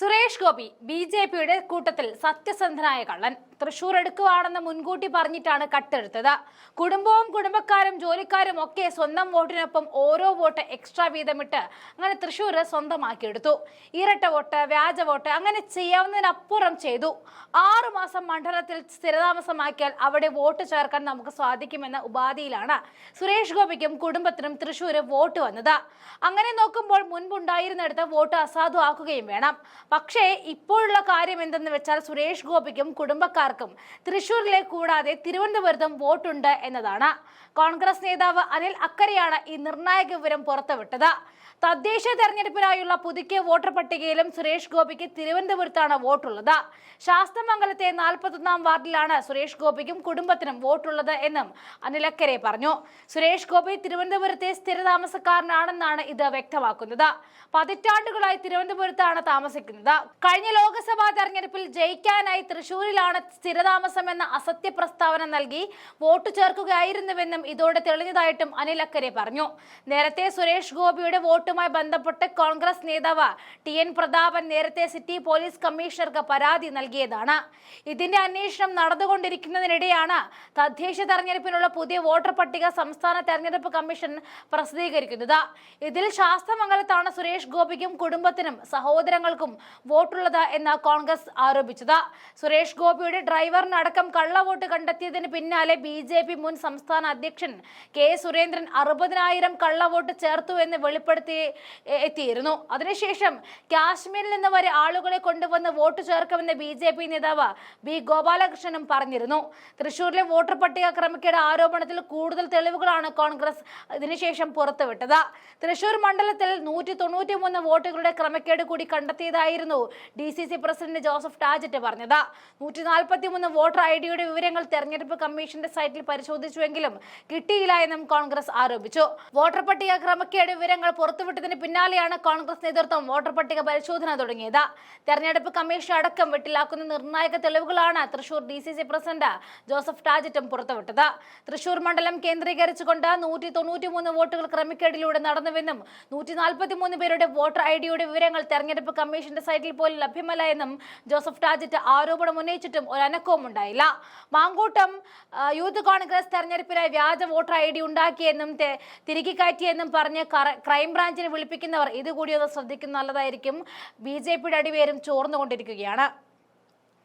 Suresh Gopi B J പിയുടെ കൂട്ടത്തിൽ സത്യസന്ധനായ കള്ളൻ. തൃശൂർ എടുക്കുവാണെന്ന് മുൻകൂട്ടി പറഞ്ഞിട്ടാണ് കട്ടെടുത്തത്. കുടുംബവും കുടുംബക്കാരും ജോലിക്കാരും ഒക്കെ സ്വന്തം വോട്ടിനൊപ്പം ഓരോ വോട്ട് എക്സ്ട്രാ വീതമിട്ട് അങ്ങനെ തൃശൂർ സ്വന്തമാക്കിയെടുത്തു. ഇരട്ട വോട്ട് വ്യാജ വോട്ട് അങ്ങനെ ചെയ്യാവുന്നതിനപ്പുറം ചെയ്തു. ആറു മാസം മണ്ഡലത്തിൽ സ്ഥിരതാമസമാക്കിയാൽ അവിടെ വോട്ട് ചേർക്കാൻ നമുക്ക് സാധിക്കുമെന്ന ഉപാധിയിലാണ് സുരേഷ് ഗോപിക്കും കുടുംബത്തിനും തൃശൂർ വോട്ട് വന്നത്. അങ്ങനെ നോക്കുമ്പോൾ മുൻപുണ്ടായിരുന്നിടത്ത് വോട്ട് അസാധുവാക്കുകയും വേണം. പക്ഷേ ഇപ്പോഴുള്ള കാര്യം എന്തെന്ന് വെച്ചാൽ സുരേഷ് ഗോപിക്കും കുടുംബക്കാർക്കും തൃശൂരിലെ കൂടാതെ തിരുവനന്തപുരത്തും വോട്ടുണ്ട് എന്നതാണ്. കോൺഗ്രസ് നേതാവ് അനിൽ അക്കരയാണ് ഈ നിർണായക വിവരം പുറത്തുവിട്ടത്. തദ്ദേശ തെരഞ്ഞെടുപ്പിനായുള്ള പുതുക്കിയ വോട്ടർ പട്ടികയിലും സുരേഷ് ഗോപിക്ക് തിരുവനന്തപുരത്താണ് വോട്ടുള്ളത്. ശാസ്തമംഗലത്തെ നാൽപ്പത്തൊന്നാം വാർഡിലാണ് സുരേഷ് ഗോപിക്കും കുടുംബത്തിനും വോട്ടുള്ളത് എന്നും അനിലക്കരെ പറഞ്ഞു. സുരേഷ് ഗോപി തിരുവനന്തപുരത്തെ സ്ഥിരതാമസക്കാരനാണെന്നാണ് ഇത് വ്യക്തമാക്കുന്നത്. പതിറ്റാണ്ടുകളായി തിരുവനന്തപുരത്താണ് താമസിക്കുന്നത്. കഴിഞ്ഞ ലോക്സഭാ തെരഞ്ഞെടുപ്പിൽ ജയിക്കാനായി തൃശൂരിലാണ് സ്ഥിരതാമസം എന്ന അസത്യ പ്രസ്താവന നൽകി വോട്ട് ചേർക്കുകയായിരുന്നുവെന്നും ഇതോടെ തെളിഞ്ഞതായിട്ടും അനിൽ അക്കരെ പറഞ്ഞു. നേരത്തെ സുരേഷ് ഗോപിയുടെ വോട്ടുമായി ബന്ധപ്പെട്ട് കോൺഗ്രസ് നേതാവ് ടി എൻ പ്രതാപൻ നേരത്തെ സിറ്റി പോലീസ് കമ്മീഷണർക്ക് പരാതി നൽകിയതാണ്. ഇതിന്റെ അന്വേഷണം നടന്നുകൊണ്ടിരിക്കുന്നതിനിടെയാണ് തദ്ദേശ തെരഞ്ഞെടുപ്പിനുള്ള പുതിയ വോട്ടർ പട്ടിക സംസ്ഥാന തെരഞ്ഞെടുപ്പ് കമ്മീഷൻ പ്രസിദ്ധീകരിക്കുന്നത്. ഇതിൽ ശാസ്തമംഗലത്താണ് സുരേഷ് ഗോപിക്കും കുടുംബത്തിനും സഹോദരങ്ങൾക്കും വോട്ടുള്ളത് എന്ന് കോൺഗ്രസ് ആരോപിച്ചത്. സുരേഷ് ഗോപിയുടെ ഡ്രൈവറിനടക്കം കള്ളവോട്ട് കണ്ടെത്തിയതിന് പിന്നാലെ ബി ജെ പി മുൻ സംസ്ഥാന അധ്യക്ഷൻ കെ സുരേന്ദ്രൻ അറുപതിനായിരം കള്ളവോട്ട് ചേർത്തു എന്ന് വെളിപ്പെടുത്തി എത്തിയിരുന്നു. അതിനുശേഷം കാശ്മീരിൽ നിന്ന് വരെ ആളുകളെ കൊണ്ടുവന്ന് വോട്ട് ചേർക്കുമെന്ന് ബി ജെ പി നേതാവ് ബി ഗോപാലകൃഷ്ണനും പറഞ്ഞിരുന്നു. തൃശൂരിലെ വോട്ടർ പട്ടിക ക്രമക്കേട് ആരോപണത്തിൽ കൂടുതൽ തെളിവുകളാണ് കോൺഗ്രസ് ഇതിനുശേഷം പുറത്തുവിട്ടത്. തൃശൂർ മണ്ഡലത്തിൽ നൂറ്റി തൊണ്ണൂറ്റി മൂന്ന് വോട്ടുകളുടെ ക്രമക്കേട് കൂടി കണ്ടെത്തിയതായിരുന്നു D C C president Joseph Tajet പറഞ്ഞത്. നൂറ്റി നാൽപ്പത്തി മൂന്ന് വോട്ടർ ഐ ഡിയുടെ വിവരങ്ങൾ തെരഞ്ഞെടുപ്പ് കമ്മീഷന്റെ സൈറ്റിൽ പരിശോധിച്ചുവെങ്കിലും കിട്ടിയില്ല എന്നും കോൺഗ്രസ് ആരോപിച്ചു. വോട്ടർ പട്ടിക ക്രമക്കേട് വിവരങ്ങൾ പുറത്തുവിട്ടതിന് പിന്നാലെയാണ് കോൺഗ്രസ് നേതൃത്വം വോട്ടർ പട്ടിക പരിശോധന തുടങ്ങിയത്. തെരഞ്ഞെടുപ്പ് കമ്മീഷൻ അടക്കം വെട്ടിലാക്കുന്ന നിർണായക തെളിവുകളാണ് Thrissur D C C president Joseph ടാജറ്റും പുറത്തുവിട്ടത്. തൃശൂർ മണ്ഡലം കേന്ദ്രീകരിച്ചുകൊണ്ട് നൂറ്റി തൊണ്ണൂറ്റി മൂന്ന് വോട്ടുകൾ ക്രമക്കേടിലൂടെ നടന്നുവെന്നും നൂറ്റി നാൽപ്പത്തി മൂന്ന് പേരുടെ വോട്ടർ ഐ ഡിയുടെ വിവരങ്ങൾ തെരഞ്ഞെടുപ്പ് കമ്മീഷന്റെ സൈറ്റിൽ പോലും ലഭ്യമല്ല എന്നും ജോസഫ് ടാജറ്റ് ആരോപണം ഉന്നയിച്ചിട്ടും ഒരു അനക്കവും ഉണ്ടായില്ല. മാങ്കൂട്ടം യൂത്ത് കോൺഗ്രസ് തെരഞ്ഞെടുപ്പിനായി വ്യാജ വോട്ടർ ഐ ഡി ഉണ്ടാക്കിയെന്നും തിരികെ കയറ്റിയെന്നും പറഞ്ഞ് ക്രൈംബ്രാഞ്ചിനെ വിളിപ്പിക്കുന്നവർ ഇതുകൂടി ഒന്ന് ശ്രദ്ധിക്കുന്ന നല്ലതായിരിക്കും. ബി ജെ പിയുടെ അടിവേരും ചോർന്നുകൊണ്ടിരിക്കുകയാണ്.